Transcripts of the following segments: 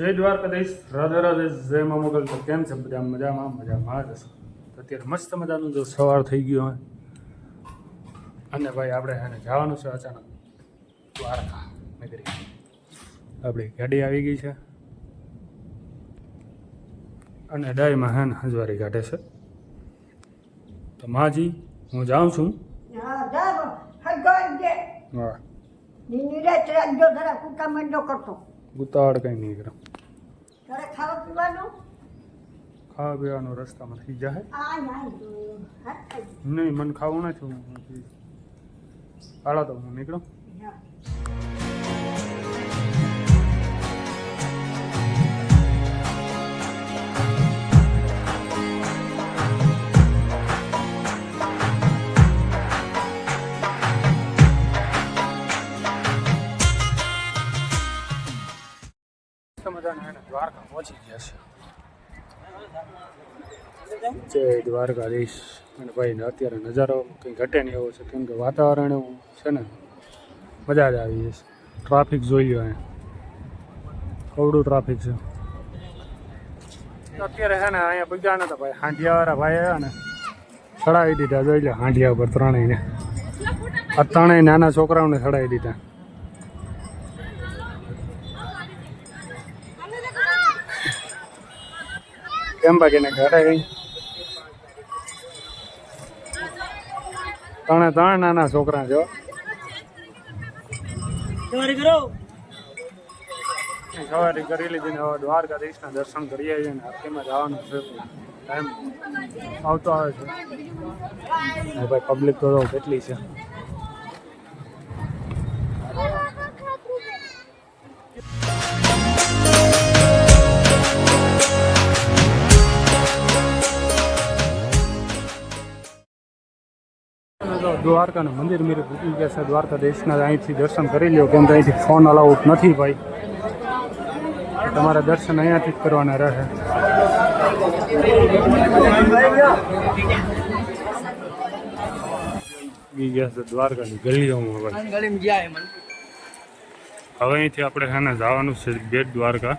જય દ્વારકાધીશ. રાધે રાધે જય મા મોગલ. તો કેમ છે બધા? મજામાં? મજામાં જ. તો અત્યારે મસ્ત મજાનું જો સવાર થઈ ગયો હોય અને ભાઈ આપણે એને જવાનું છે અચાનક દ્વારકા નગરી. આપણી ગાડી આવી ગઈ છે. અને ડાયમાં હે ને હજવારી કાઢે છે. તો માજી હું જાઉં છું. હા ઉતાવળ કંઈ નહીં કરો. તારે ખાવા પીવાનું? ખાવા પીવાનો રસ્તામાં થઈ જાય નહીં મને ખાવું નથી હાલો તો હું નીકળું. દ્વારકા પહોંચી ગયા છે. જય દ્વારકાધીશ. અને ભાઈને અત્યારે નજારો કંઈ ઘટે નહીં એવો છે, કેમ કે વાતાવરણ એવું છે ને, મજા જ આવી જશે. ટ્રાફિક જોઈ લ્યો અહીંયા. કવડું ટ્રાફિક છે. અત્યારે છે ને અહીંયા બીજા નતા ભાઈ, હાંડિયાવાળા ભાઈ આવ્યા ને, ચડાવી દીધા, જોઈ લે હાંડિયા ઉપર ત્રણેયને. આ ત્રણેય નાના છોકરાઓને ચડાવી દીધા. બાકીને ઘરે ગઈ ત્રણે ત્રણ નાના છોકરા છો સવારી કરી. લીધી ને હવે દ્વારકાધીશના દર્શન કરી આવીએ ને આરતીમાં જવાનું છે. ટાઈમ આવતો આવે છે. ભાઈ પબ્લિક તો કેટલી છે. દ્વારકાનું મંદિર મેરે પૂછી ગયા છે. દ્વારકાધીશના અહીંથી દર્શન કરી લ્યો. કેમ કે અહીંથી ફોન અલાઉટ નથી ભાઈ. તમારે દર્શન અહીંયાથી જ કરવાના રહે. ગયા છે દ્વારકાની ગલીઓમાં હવે અહીંથી આપણે છે ને જવાનું છે બેટ દ્વારકા.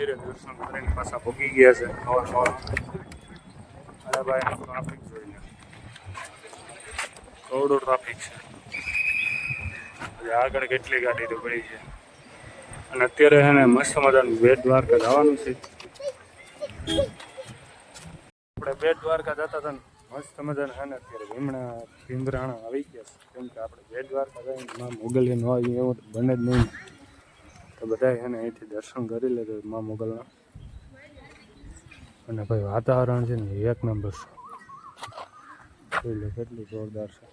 મંદિરે દર્શન કરીને પાછા ભૂગી ગયા છે. નવા નવા અરે ભાઈ ટ્રાફિક જોઈ લો. કરોડો ટ્રાફિક છે. આગળ કેટલી ગાડી તો પડી છે. અને અત્યારે છે ને મસ્ત મજાનું બેટ દ્વારકા જવાનું છે. આપણે બેટ દ્વારકા જતા હતા મસ્ત મજાના છે ને અત્યારે ભીમણા, ભીમરાણા આવી ગયા છે. કેમ કે આપણે બેટ દ્વારકા જઈને મોગલી ન આવી, એવું બને જ નહીં. તો બધા છે ને અહીંથી દર્શન કરી લેજો માં મોગલના. અને ભાઈ વાતાવરણ છે ને એક નંબર છે. જોઈ કેટલું જોરદાર છે.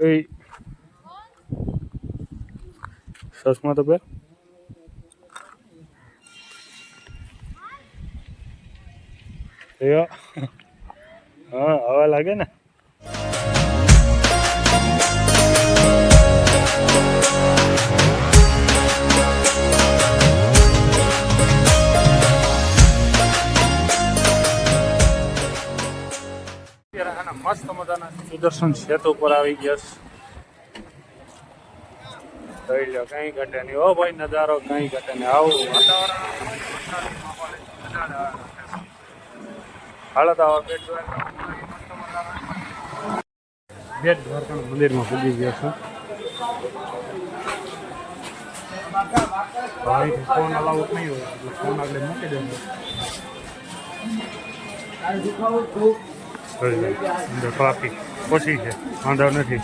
એ સસમાં તો બે હા હવા લાગે ને? સુદર્શન સેતુ પર આવી ગયા છે. જોઈ લો, કઈ ઘટે નહીં. ઓ ભાઈ, નજારો કઈ ઘટે નહીં. આવું હાલો તો બેટ દ્વારકા મંદિરમાં પૂજી ગયા છે. ફોન અલાઉટ નહીં હોય. ફોન આગળ મૂકી દેજો. ટ્રાફિક ઓછી છે. વાંધો નથી.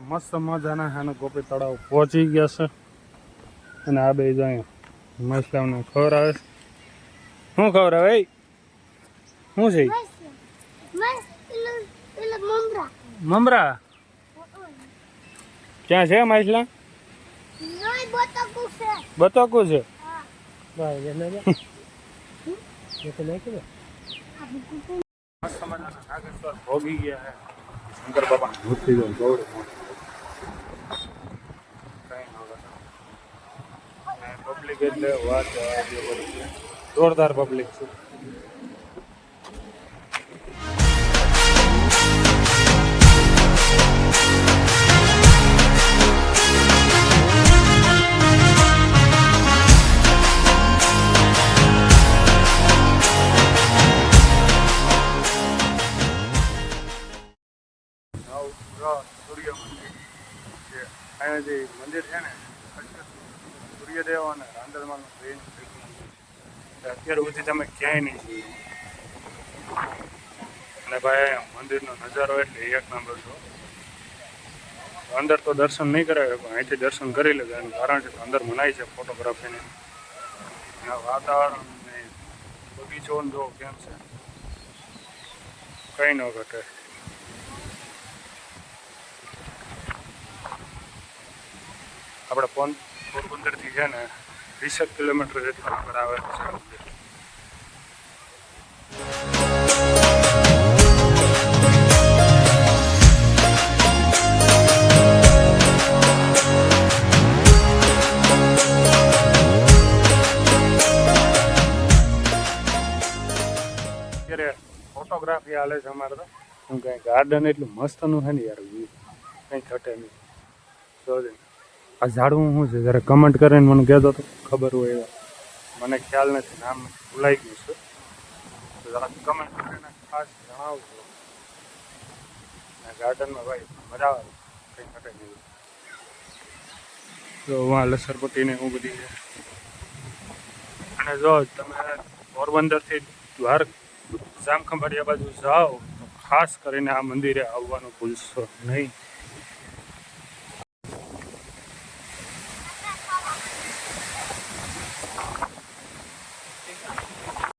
મસ્ત મજાના હાને ગોપી તળાવ પહોંચી ગયા છે. અને આ બે જાય મસલામને ખબર આવે શું ખબર આવે? શું છે? મમરા? ક્યાં છે માછલા બતકું છે. ભાઈ એને મસ્ત મજાના નાગેશ્વર ભોગી ગયા હે. શંકર બાપા મૂર્તિ જો ગૌડ કઈ ન પબ્લિક એટલે વાત જવા દે બધી. જોરદાર પબ્લિક છે. ગ્રહ સૂર્ય મંદિર છે અહીંયા જે મંદિર છે ને સૂર્યદેવ અને રાંદરમાનું અત્યાર સુધી તમે ક્યાંય નહીં અને ભાઈ મંદિરનો નજારો એટલે એક નંબર છો અંદર તો દર્શન નહીં કરાવે પણ અહીંથી દર્શન કરી લેજો. એનું કારણ છે અંદર મનાય છે ફોટોગ્રાફીને. એના વાતાવરણ ને બગીચો જો કેમ છે, કંઈ ન ઘટે. આપણે પોન પોરબંદરથી છે ને વીસેક કિલોમીટર જેટલું ઉપર આવે છે અત્યારે ફોટોગ્રાફી હાલે છે અમારે તો. હું કંઈ ગાર્ડન એટલું મસ્તનું છે ને યાર, view. કંઈ ઘટે નહીં. જોજે. આ ઝાડવું શું છે? જ્યારે કમેન્ટ કરીને મને કહેતો તો ખબર હોય એવા. મને ખ્યાલ નથી, નામ ભૂલાઈ ગયું છે. કમેન્ટ કરીને ખાસ જણાવજો. ગાર્ડનમાં ભાઈ મજા આવે, કંઈ ઘટે નહીં તો વાં લસરપટ્ટીને એવું બધી છે. અને જો, તમે પોરબંદરથી દ્વાર જામખંભાળિયા બાજુ જાઓ, તો ખાસ કરીને આ મંદિરે આવવાનું ભૂલશો નહીં.